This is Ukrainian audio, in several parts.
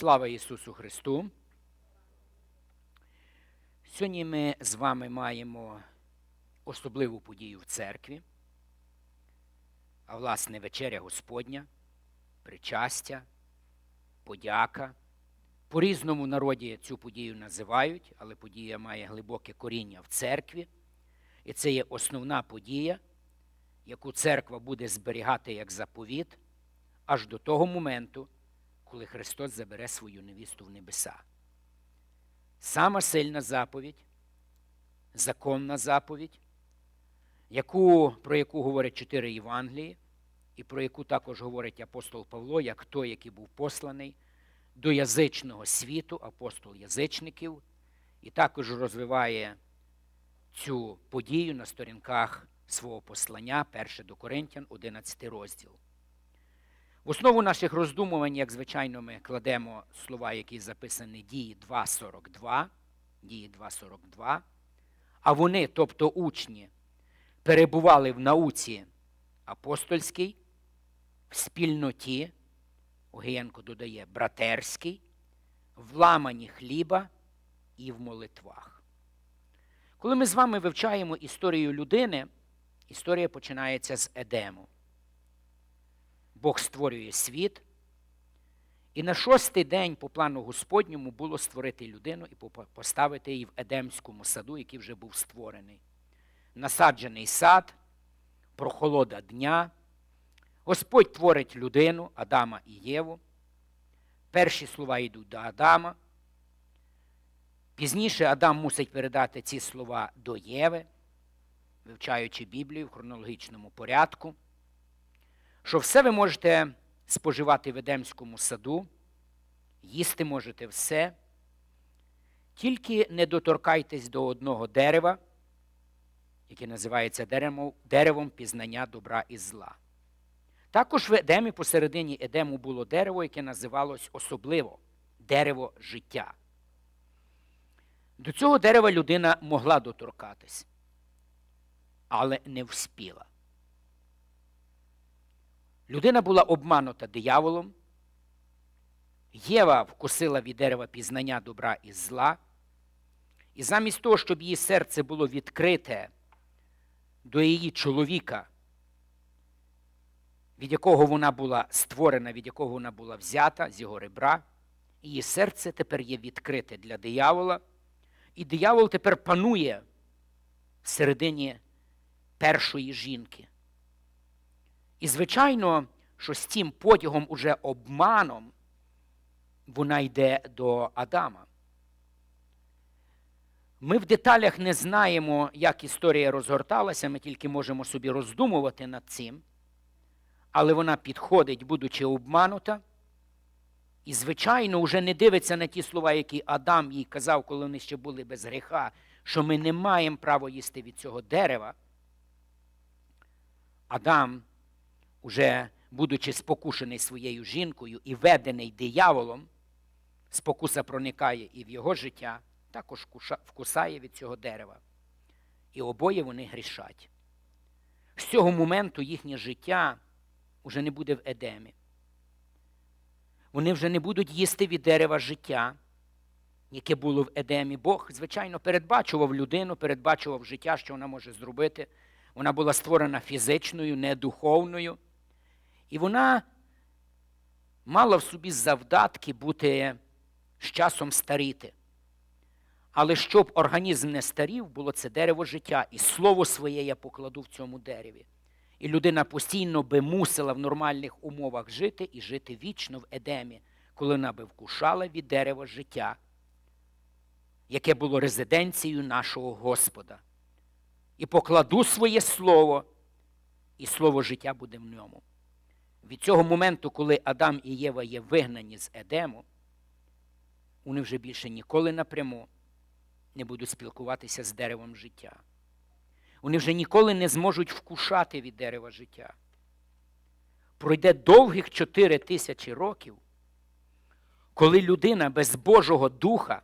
Слава Ісусу Христу! Сьогодні ми з вами маємо особливу подію в церкві, а власне вечеря Господня, причастя, подяка. По різному народі цю подію називають, але подія має глибоке коріння в церкві. І це є основна подія, яку церква буде зберігати як заповіт аж до того моменту, коли Христос забере свою невісту в небеса. Сама сильна заповідь, законна заповідь, яку, про яку говорять чотири Євангелії, і про яку також говорить апостол Павло, як той, який був посланий до язичного світу, апостол язичників, і також розвиває цю подію на сторінках свого послання, 1 до Коринтян, 11 розділ. В основу наших роздумувань, як звичайно, ми кладемо слова, які записані дії 2.42, дії 2.42, а вони, тобто учні, перебували в науці апостольській, в спільноті, Огієнко додає, братерській, в ламані хліба і в молитвах. Коли ми з вами вивчаємо історію людини, історія починається з Едему. Бог створює світ. І на шостий день по плану Господньому було створити людину і поставити її в Едемському саду, який вже був створений. Насаджений сад, прохолода дня. Господь творить людину, Адама і Єву. Перші слова йдуть до Адама. Пізніше Адам мусить передати ці слова до Єви, вивчаючи Біблію в хронологічному порядку що все ви можете споживати в Едемському саду, їсти можете все, тільки не доторкайтесь до одного дерева, яке називається деревом, пізнання добра і зла. Також в Едемі посередині Едему було дерево, яке називалось особливо дерево життя. До цього дерева людина могла доторкатись, але не вспіла. Людина була обманута дияволом. Єва вкусила від дерева пізнання добра і зла. І замість того, щоб її серце було відкрите до її чоловіка, від якого вона була створена, від якого вона була взята з його ребра, її серце тепер є відкрите для диявола. І диявол тепер панує всередині першої жінки. І, звичайно, що з цим потягом уже обманом вона йде до Адама. Ми в деталях не знаємо, як історія розгорталася, ми тільки можемо собі роздумувати над цим. Але вона підходить, будучи обманута, і, звичайно, вже не дивиться на ті слова, які Адам їй казав, коли вони ще були без гріха, що ми не маємо права їсти від цього дерева. Адам уже будучи спокушений своєю жінкою і ведений дияволом, спокуса проникає і в його життя, також вкусає від цього дерева. І обоє вони грішать. З цього моменту їхнє життя вже не буде в Едемі. Вони вже не будуть їсти від дерева життя, яке було в Едемі. Бог, звичайно, передбачував людину, передбачував життя, що вона може зробити. Вона була створена фізичною, не духовною. І вона мала в собі завдатки бути з часом старіти. Але щоб організм не старів, було це дерево життя, і слово своє я покладу в цьому дереві. І людина постійно би мусила в нормальних умовах жити і жити вічно в Едемі, коли вона би вкушала від дерева життя, яке було резиденцією нашого Господа. І покладу своє слово, і слово життя буде в ньому. Від цього моменту, коли Адам і Єва є вигнані з Едему, вони вже більше ніколи напряму не будуть спілкуватися з деревом життя. Вони вже ніколи не зможуть вкушати від дерева життя. Пройде довгих чотири тисячі років, коли людина без Божого Духа,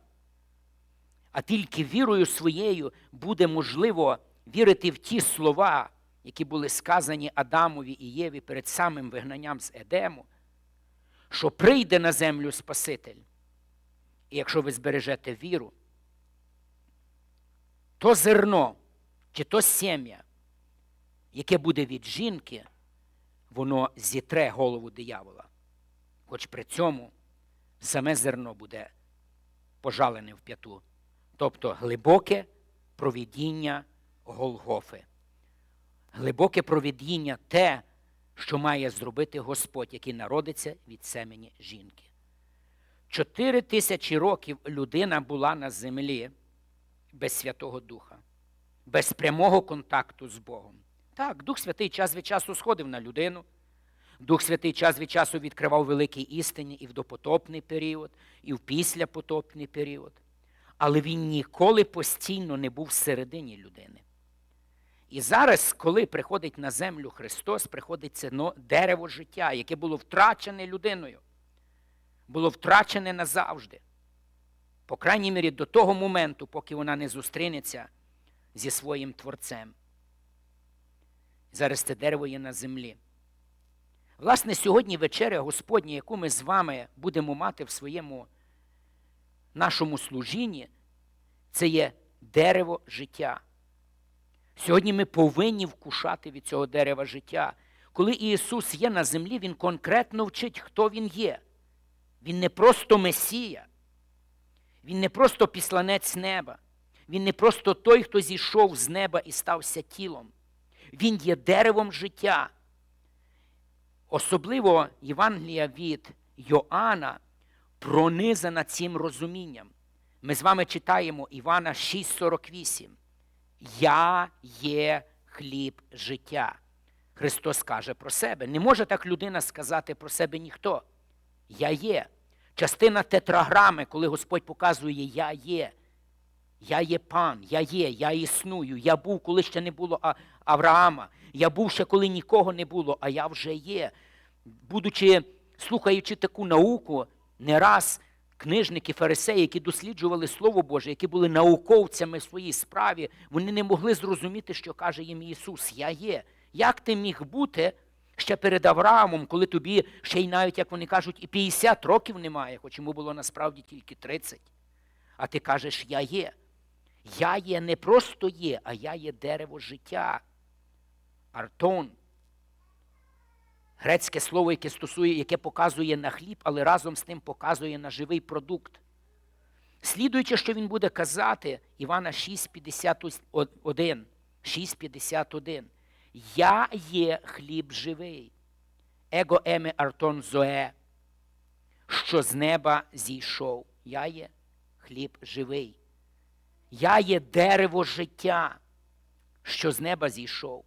а тільки вірою своєю буде можливо вірити в ті слова, які були сказані Адамові і Єві перед самим вигнанням з Едему, що прийде на землю Спаситель. І якщо ви збережете віру, то зерно чи то сім'я, яке буде від жінки, воно зітре голову диявола. Хоч при цьому саме зерно буде пожалене в п'яту, тобто глибоке провідіння Голгофи. Глибоке провідіння те, що має зробити Господь, який народиться від семені жінки. Чотири тисячі років людина була на землі без Святого Духа, без прямого контакту з Богом. Так, Дух Святий час від часу сходив на людину. Дух Святий час від часу відкривав великі істині і в допотопний період, і в післяпотопний період. Але він ніколи постійно не був всередині людини. І зараз, коли приходить на землю Христос, приходить це дерево життя, яке було втрачене людиною, було втрачене назавжди. По крайній мірі, до того моменту, поки вона не зустрінеться зі своїм Творцем. Зараз це дерево є на землі. Власне, сьогодні вечеря Господня, яку ми з вами будемо мати в своєму нашому служінні, це є дерево життя. Сьогодні ми повинні вкушати від цього дерева життя. Коли Ісус є на землі, Він конкретно вчить, хто Він є. Він не просто Месія, Він не просто післанець неба, Він не просто той, хто зійшов з неба і стався тілом. Він є деревом життя. Особливо Євангелія від Йоанна пронизана цим розумінням. Ми з вами читаємо Івана 6,48. Я є хліб життя. Христос каже про себе. Не може так людина сказати про себе ніхто. Я є. Частина тетраграми, коли Господь показує Я є. Я є пан, я є, я існую. Я був, коли ще не було Авраама. Я був ще, коли нікого не було, а я вже є. Будучи, слухаючи таку науку, не раз книжники, фарисеї, які досліджували Слово Боже, які були науковцями в своїй справі, вони не могли зрозуміти, що каже їм Ісус. Я є. Як ти міг бути ще перед Авраамом, коли тобі ще й навіть, як вони кажуть, і 50 років немає, хоч йому було насправді тільки 30. А ти кажеш, я є. Я є не просто є, а я є дерево життя. Артон. Грецьке слово, яке стосує, яке показує на хліб, але разом з тим показує на живий продукт. Слідуючи, що він буде казати, Івана 6,51. 6,51. Я є хліб живий. Его еме артон зоe, що з неба зійшов. Я є хліб живий. Я є дерево життя, що з неба зійшов.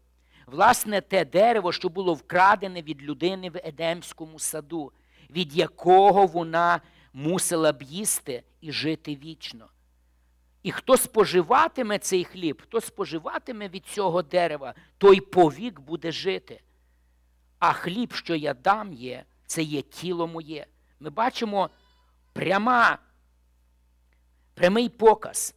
Власне, те дерево, що було вкрадене від людини в Едемському саду, від якого вона мусила б їсти і жити вічно. І хто споживатиме цей хліб, хто споживатиме від цього дерева, той повік буде жити. А хліб, що я дам є, це є тіло моє. Ми бачимо пряма, прямий показ.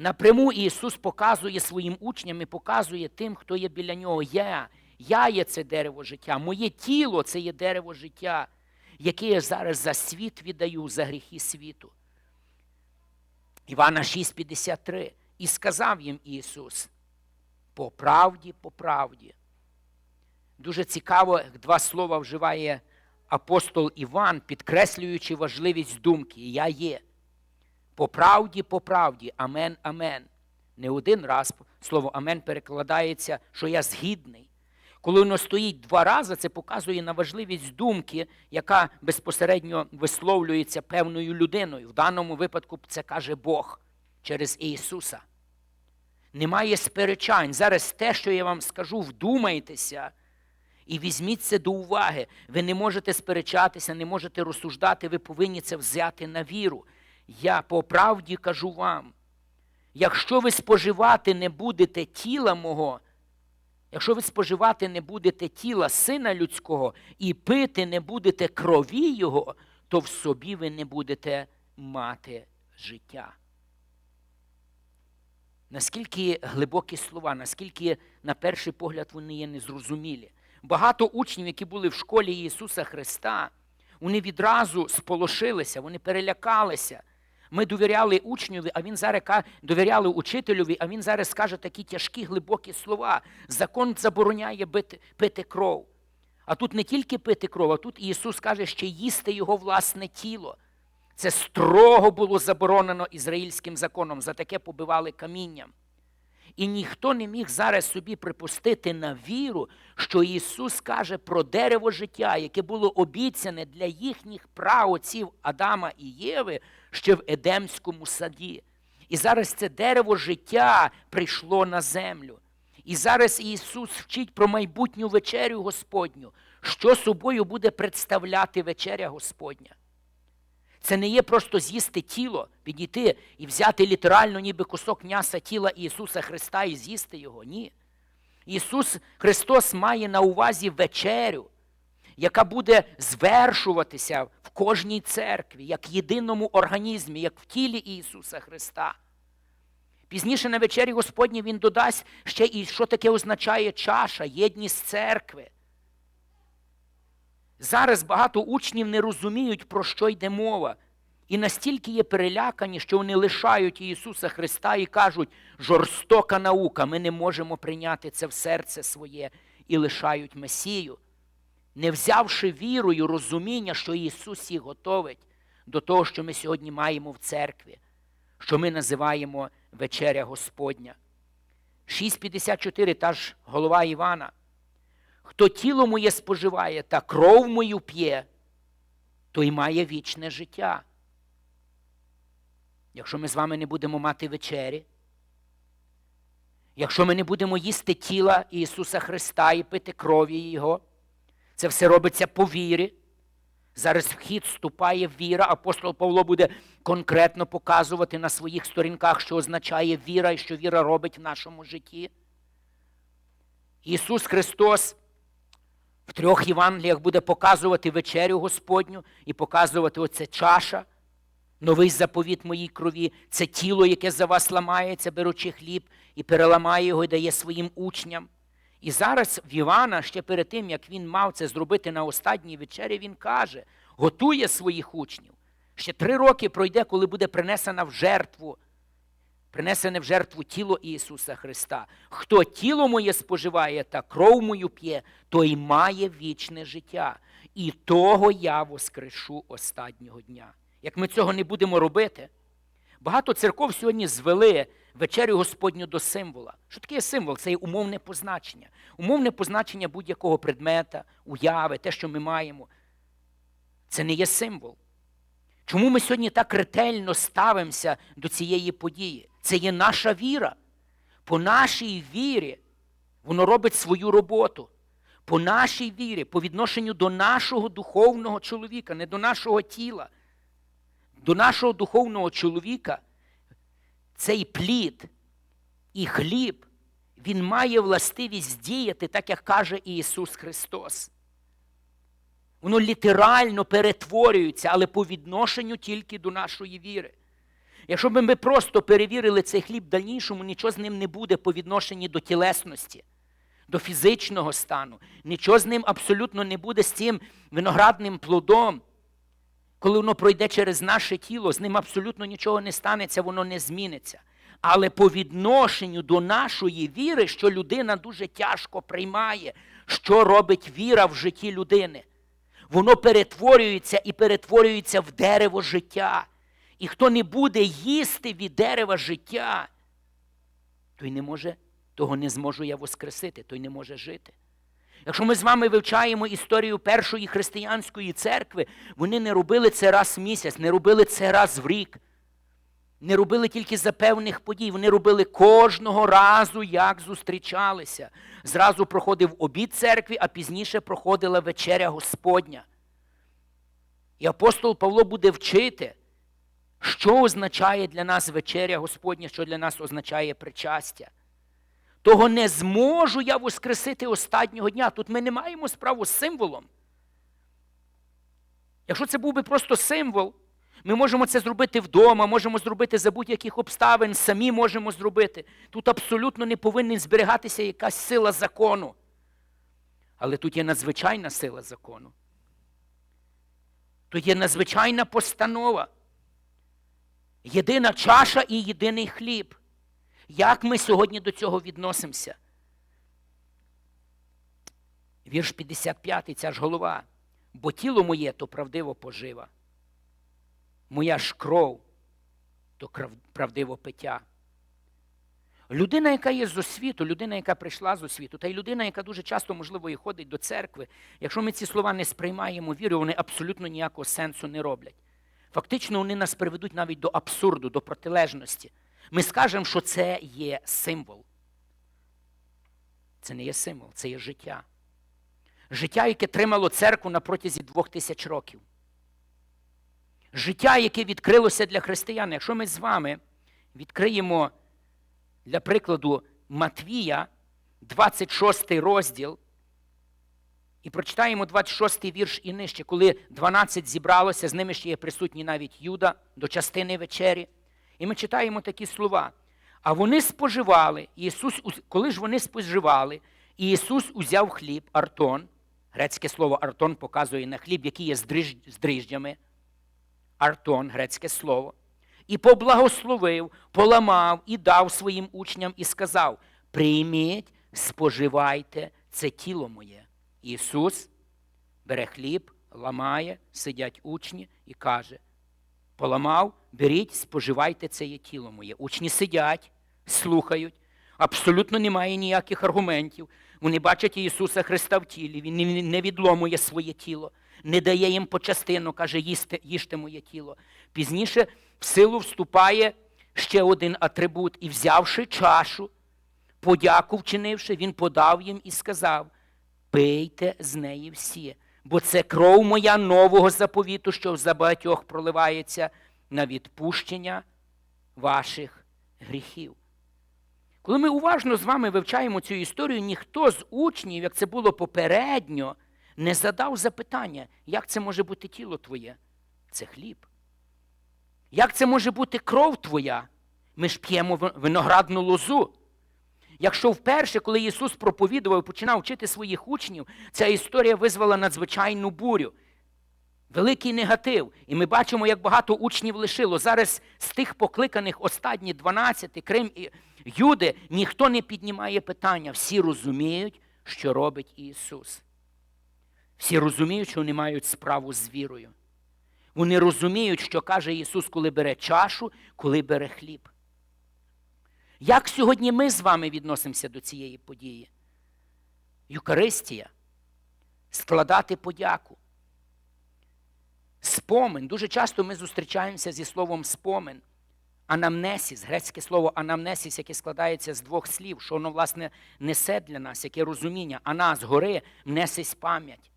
Напряму Ісус показує своїм учням і показує тим, хто є біля нього. Я, я є це дерево життя, моє тіло це є дерево життя, яке я зараз за світ віддаю, за гріхи світу. Івана 6,53. І сказав їм Ісус, по правді, по правді. Дуже цікаво, два слова вживає апостол Іван, підкреслюючи важливість думки Я є. По правді, по правді, амен, амен. Не один раз слово амен перекладається, що я згідний. Коли воно стоїть два рази, це показує на важливість думки, яка безпосередньо висловлюється певною людиною. В даному випадку це каже Бог через Ісуса. Немає сперечань. Зараз те, що я вам скажу, вдумайтеся і візьміть це до уваги. Ви не можете сперечатися, не можете розсуждати, ви повинні це взяти на віру. Я по правді кажу вам, якщо ви споживати не будете тіла мого, якщо ви споживати не будете тіла сина людського і пити не будете крові Його, то в собі ви не будете мати життя. Наскільки глибокі слова, наскільки, на перший погляд, вони є незрозумілі. Багато учнів, які були в школі Ісуса Христа, Вони відразу сполошилися, вони перелякалися. Ми довіряли учневі, а він зараз довіряли учителеві, а він зараз скаже такі тяжкі, глибокі слова. Закон забороняє бити, пити кров. А тут не тільки пити кров, а тут Ісус каже, ще їсти його власне тіло. Це строго було заборонено ізраїльським законом. За таке побивали камінням. І ніхто не міг зараз собі припустити на віру, що Ісус каже про дерево життя, яке було обіцяне для їхніх праотців Адама і Єви ще в Едемському саді. І зараз це дерево життя прийшло на землю. І зараз Ісус вчить про майбутню вечерю Господню, що собою буде представляти вечеря Господня. Це не є просто з'їсти тіло, підійти і взяти літерально, ніби кусок м'яса тіла Ісуса Христа і з'їсти його. Ні. Ісус Христос має на увазі вечерю, яка буде звершуватися в кожній церкві, як єдиному організмі, як в тілі Ісуса Христа. Пізніше на вечері Господній Він додасть ще і що таке означає чаша, єдність церкви. Зараз багато учнів не розуміють, про що йде мова. І настільки є перелякані, що вони лишають Ісуса Христа і кажуть, жорстока наука, ми не можемо прийняти це в серце своє і лишають Месію, не взявши вірою розуміння, що Ісус їх готовить до того, що ми сьогодні маємо в церкві, що ми називаємо вечеря Господня. 6.54, та ж голова Івана. Хто тіло моє споживає та кров мою п'є, той має вічне життя. Якщо ми з вами не будемо мати вечері, якщо ми не будемо їсти тіла Ісуса Христа і пити крові Його, це все робиться по вірі. Зараз в хід вступає віра. Апостол Павло буде конкретно показувати на своїх сторінках, що означає віра і що віра робить в нашому житті. Ісус Христос в трьох Євангеліях буде показувати вечерю Господню і показувати оце чаша, новий заповіт моїй крові, це тіло, яке за вас ламається, беручи хліб, і переламає його і дає своїм учням. І зараз в Івана, ще перед тим, як він мав це зробити на останній вечері, він каже, готує своїх учнів. Ще три роки пройде, коли буде принесена в жертву, принесене в жертву тіло Ісуса Христа. Хто тіло моє споживає та кров мою п'є, той має вічне життя. І того я воскрешу останнього дня. Як ми цього не будемо робити, багато церков сьогодні звели вечерю Господню до символа. Що таке символ? Це є умовне позначення. Умовне позначення будь-якого предмета, уяви, те, що ми маємо. Це не є символ. Чому ми сьогодні так ретельно ставимося до цієї події? Це є наша віра. По нашій вірі воно робить свою роботу. По нашій вірі, по відношенню до нашого духовного чоловіка, не до нашого тіла, до нашого духовного чоловіка цей плід і хліб, він має властивість діяти, так як каже Ісус Христос. Воно літерально перетворюється, але по відношенню тільки до нашої віри. Якщо б ми просто перевірили цей хліб в дальнішому, нічого з ним не буде по відношенні до тілесності, до фізичного стану. Нічого з ним абсолютно не буде з цим виноградним плодом. Коли воно пройде через наше тіло, з ним абсолютно нічого не станеться, воно не зміниться. Але по відношенню до нашої віри, що людина дуже тяжко приймає, що робить віра в житті людини, воно перетворюється і перетворюється в дерево життя. І хто не буде їсти від дерева життя, той не може, того не зможу я воскресити, той не може жити. Якщо ми з вами вивчаємо історію першої християнської церкви, вони не робили це раз в місяць, не робили це раз в рік, не робили тільки за певних подій, вони робили кожного разу, як зустрічалися. Зразу проходив обід церкві, а пізніше проходила вечеря Господня. І апостол Павло буде вчити, що означає для нас вечеря Господня, що для нас означає причастя. Того не зможу я воскресити останнього дня. Тут ми не маємо справу з символом. Якщо це був би просто символ, ми можемо це зробити вдома, можемо зробити за будь-яких обставин, самі можемо зробити. Тут абсолютно не повинна зберігатися якась сила закону. Але тут є надзвичайна сила закону. то є надзвичайна постанова. Єдина чаша і єдиний хліб. Як ми сьогодні до цього відносимося? Вірш 55, ця ж голова. Бо тіло моє то правдиво пожива. Моя ж кров то правдиво пиття. Людина, яка є з освіту, людина, яка прийшла з освіту, та й людина, яка дуже часто, можливо, і ходить до церкви, якщо ми ці слова не сприймаємо вірою, вони абсолютно ніякого сенсу не роблять. Фактично, вони нас приведуть навіть до абсурду, до протилежності. Ми скажемо, що це є символ. Це не є символ, це є життя. Життя, яке тримало церкву на протязі двох тисяч років. Життя, яке відкрилося для християн. Якщо ми з вами відкриємо, для прикладу, Матвія, 26 розділ, і прочитаємо 26 вірш і нижче, коли 12 зібралося, з ними ще є присутній навіть Юда до частини вечері. І ми читаємо такі слова. А вони споживали, Ісус, коли ж вони споживали, і Ісус узяв хліб, артон, грецьке слово артон показує на хліб, який є з дріжджами, артон, грецьке слово, і поблагословив, поламав і дав своїм учням і сказав: прийміть, споживайте це тіло моє. Ісус бере хліб, ламає, сидять учні і каже: поламав, беріть, споживайте це є тіло моє. Учні сидять, слухають, абсолютно немає ніяких аргументів. Вони бачать Ісуса Христа в тілі, Він не- відломує своє тіло, не дає їм по частину, каже, їсте, їжте моє тіло. Пізніше в силу вступає ще один атрибут, і взявши чашу, подяку вчинивши, він подав їм і сказав: пийте з неї всі, бо це кров моя нового заповіту, що за багатьох проливається на відпущення ваших гріхів. Коли ми уважно з вами вивчаємо цю історію, ніхто з учнів, як це було попередньо, не задав запитання, як це може бути тіло твоє? Це хліб. Як це може бути кров твоя? Ми ж п'ємо виноградну лозу. Якщо вперше, коли Ісус проповідував починав вчити своїх учнів, ця історія визвала надзвичайну бурю, великий негатив. І ми бачимо, як багато учнів лишило. Зараз з тих покликаних останні 12, Крим і Юди, ніхто не піднімає питання. Всі розуміють, що робить Ісус. Всі розуміють, що вони мають справу з вірою. Вони розуміють, що каже Ісус, коли бере чашу, коли бере хліб. Як сьогодні ми з вами відносимося до цієї події? Юкаристія. Складати подяку. Спомин. Дуже часто ми зустрічаємося зі словом спомин. Анамнесіс, грецьке слово анамнесіс, яке складається з двох слів, що воно, власне, несе для нас, яке розуміння. Ана згори мнесись пам'ять.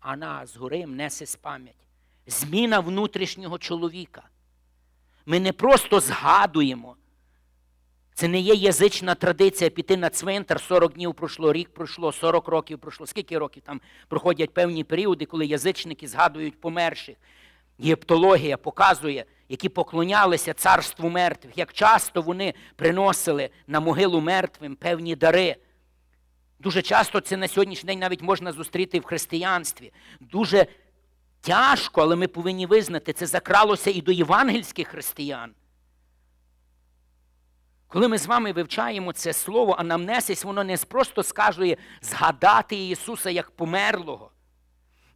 Ана згори мнесись пам'ять. Зміна внутрішнього чоловіка. Ми не просто згадуємо. Це не є язична традиція піти на цвинтар, 40 днів пройшло, рік пройшло, 40 років пройшло. Скільки років там проходять певні періоди, коли язичники згадують померших. Єптологія показує, які поклонялися царству мертвих, як часто вони приносили на могилу мертвим певні дари. Дуже часто це на сьогоднішній день навіть можна зустріти в християнстві. Дуже тяжко, але ми повинні визнати, це закралося і до євангельських християн. Коли ми з вами вивчаємо це слово анамнесис, воно не просто сказує згадати Ісуса як померлого.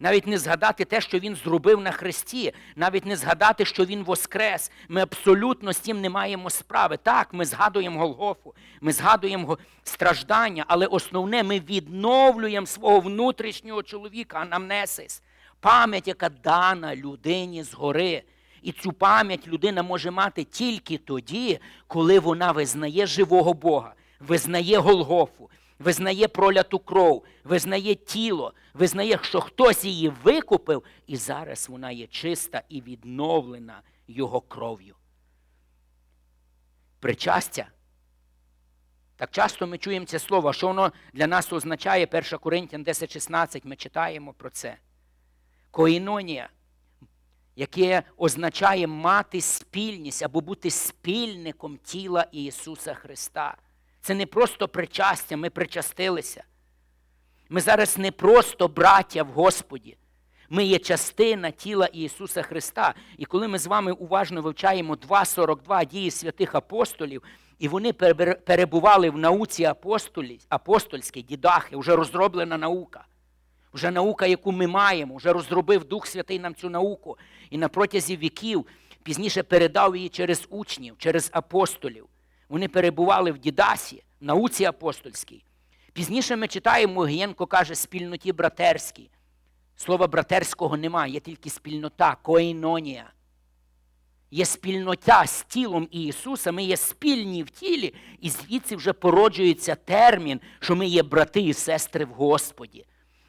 Навіть не згадати те, що Він зробив на Христі, навіть не згадати, що Він воскрес. Ми абсолютно з тим не маємо справи. Так, ми згадуємо Голгофу, ми згадуємо страждання, але основне, ми відновлюємо свого внутрішнього чоловіка, анамнесис. Пам'ять, яка дана людині згори. І цю пам'ять людина може мати тільки тоді, коли вона визнає живого Бога, визнає Голгофу, визнає проляту кров, визнає тіло, визнає, що хтось її викупив, і зараз вона є чиста і відновлена його кров'ю. Причастя. Так часто ми чуємо це слово, що воно для нас означає 1 Коринтян 10.16, ми читаємо про це. Коїнонія, яке означає мати спільність або бути спільником тіла Ісуса Христа. Це не просто причастя, ми причастилися. Ми зараз не просто браття в Господі. Ми є частина тіла Ісуса Христа. І коли ми з вами уважно вивчаємо 2.42 дії святих апостолів, і вони перебували в науці апостольській, дідахи, вже розроблена наука. Вже наука, яку ми маємо, вже розробив Дух Святий нам цю науку. І на протязі віків пізніше передав її через учнів, через апостолів. Вони перебували в Дідасі, в науці апостольській. Пізніше ми читаємо, Гієнко каже, спільноті братерській. Слова братерського немає, є тільки спільнота, коїнонія. Є спільнота з тілом Ісуса, ми є спільні в тілі, і звідси вже породжується термін, що ми є брати і сестри в Господі.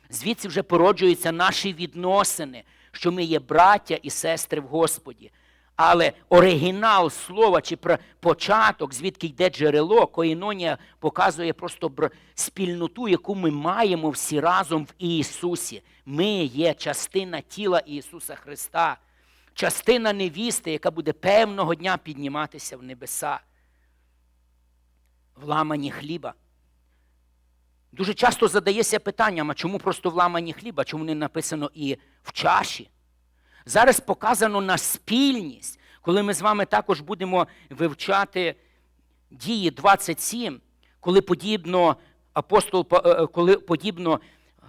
Звідси вже породжуються наші відносини, що ми є браття і сестри в Господі. Але оригінал слова чи початок, звідки йде джерело, коїнонія показує просто спільноту, яку ми маємо всі разом в Ісусі. Ми є частина тіла Ісуса Христа, частина невісти, яка буде певного дня підніматися в небеса, в ламані хліба. Дуже часто задається питанням, а чому просто в ламані хліба, чому не написано і в чаші? Зараз показано на спільність, коли ми з вами також будемо вивчати дії 27, коли подібно апостол, е, коли подібно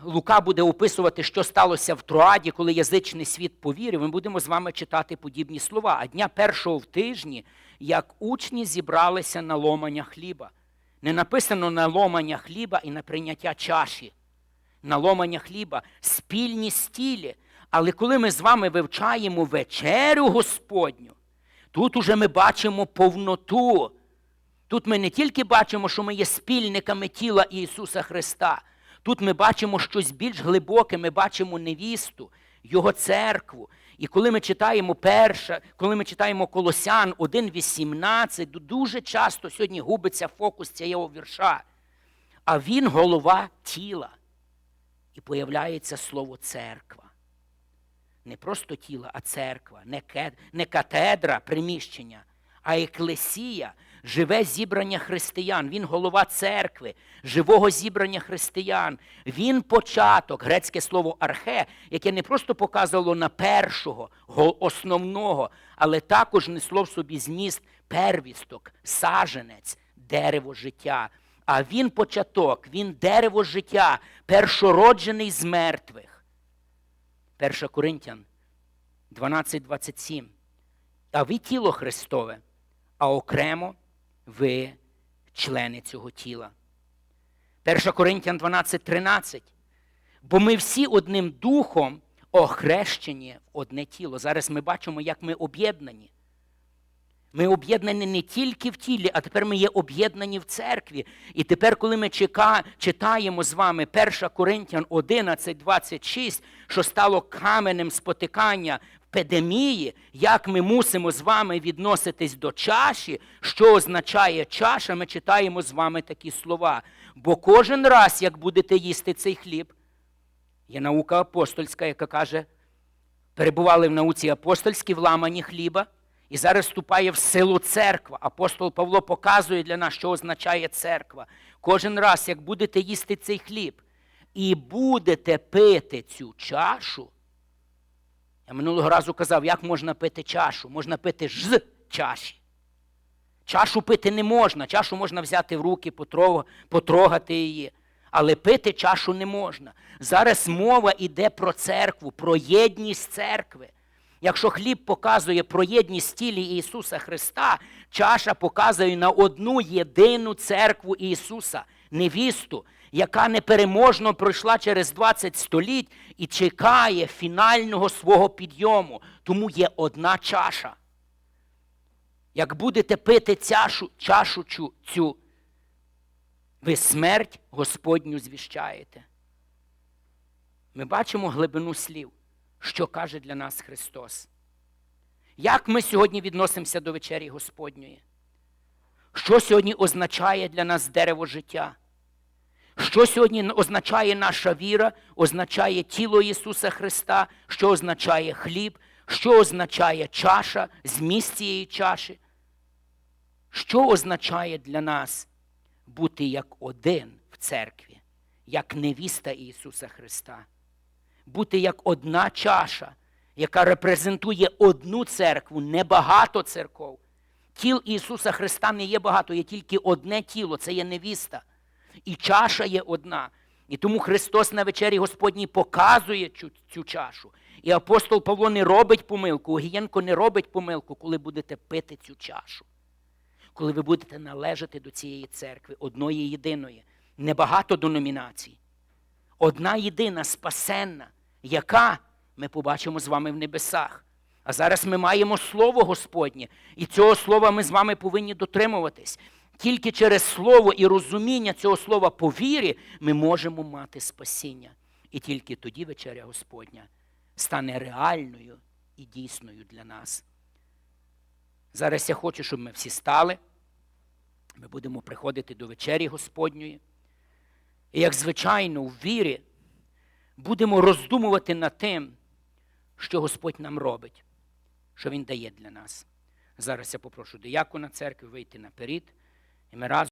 Лука буде описувати, що сталося в Троаді, коли язичний світ повірив, ми будемо з вами читати подібні слова. А дня першого в тижні, як учні зібралися на ломання хліба. Не написано на ломання хліба і на прийняття чаші. На ломання хліба, спільні стілі. Але коли ми з вами вивчаємо вечерю Господню, тут уже ми бачимо повноту. Тут ми не тільки бачимо, що ми є спільниками тіла Ісуса Христа. Тут ми бачимо щось більш глибоке, ми бачимо невісту, Його церкву. І коли ми читаємо перша, коли ми читаємо Колосян 1.18, дуже часто сьогодні губиться фокус цього вірша. А він голова тіла. І появляється слово церква. Не просто тіло, а церква, не, катедра приміщення, а еклесія, живе зібрання християн. Він голова церкви, живого зібрання християн. Він початок, грецьке слово архе, яке не просто показувало на першого, основного, але також несло в собі зміст первісток, саженець, дерево життя. А він початок, він дерево життя, першороджений з мертвих. 1 Коринтян 12.27. А ви тіло Христове, а окремо ви члени цього тіла. 1 Коринтян 12.13. Бо ми всі одним духом охрещені в одне тіло. Зараз ми бачимо, як ми об'єднані. Ми об'єднані не тільки в тілі, а тепер ми є об'єднані в церкві. І тепер, коли ми чека, читаємо з вами 1 Коринтян 11, 26, що стало каменем спотикання педемії, як ми мусимо з вами відноситись до чаші, що означає чаша, ми читаємо з вами такі слова. Бо кожен раз, як будете їсти цей хліб, є наука апостольська, яка каже, перебували в науці апостольській в ламані хліба. І зараз вступає в силу церква. Апостол Павло показує для нас, що означає церква. Кожен раз, як будете їсти цей хліб і будете пити цю чашу. Я минулого разу казав, як можна пити чашу? Можна пити з чаші. Чашу пити не можна, чашу можна взяти в руки, потрогати її. Але пити чашу не можна. Зараз мова йде про церкву, про єдність церкви. Якщо хліб показує про єдність тілі Ісуса Христа, чаша показує на одну єдину церкву Ісуса, невісту, яка непереможно пройшла через 20 століть і чекає фінального свого підйому. Тому є одна чаша. Як будете пити чашу цю, цю, ви смерть Господню звіщаєте. Ми бачимо глибину слів, що каже для нас Христос. Як ми сьогодні відносимося до вечері Господньої? Що сьогодні означає для нас дерево життя? Що сьогодні означає наша віра, означає тіло Ісуса Христа, що означає хліб, що означає чаша, зміст цієї чаші? Що означає для нас бути як один в церкві, як невіста Ісуса Христа? бути як одна чаша, яка репрезентує одну церкву, не багато церков. Тіл Ісуса Христа не є багато, є тільки одне тіло, це є невіста. І чаша є одна. І тому Христос на вечері Господній показує цю, цю чашу. І апостол Павло не робить помилку, Огієнко не робить помилку, коли будете пити цю чашу. Коли ви будете належати до цієї церкви, одної єдиної, небагато деномінацій. Одна єдина спасенна, яка ми побачимо з вами в небесах. А зараз ми маємо Слово Господнє, і цього слова ми з вами повинні дотримуватись. Тільки через слово і розуміння цього слова по вірі ми можемо мати спасіння. І тільки тоді вечеря Господня стане реальною і дійсною для нас. Зараз я хочу, щоб ми всі стали. Ми будемо приходити до вечері Господньої. І, як звичайно, в вірі будемо роздумувати над тим, що Господь нам робить, що Він дає для нас. Зараз я попрошу диякона церкви вийти наперед, і ми разом.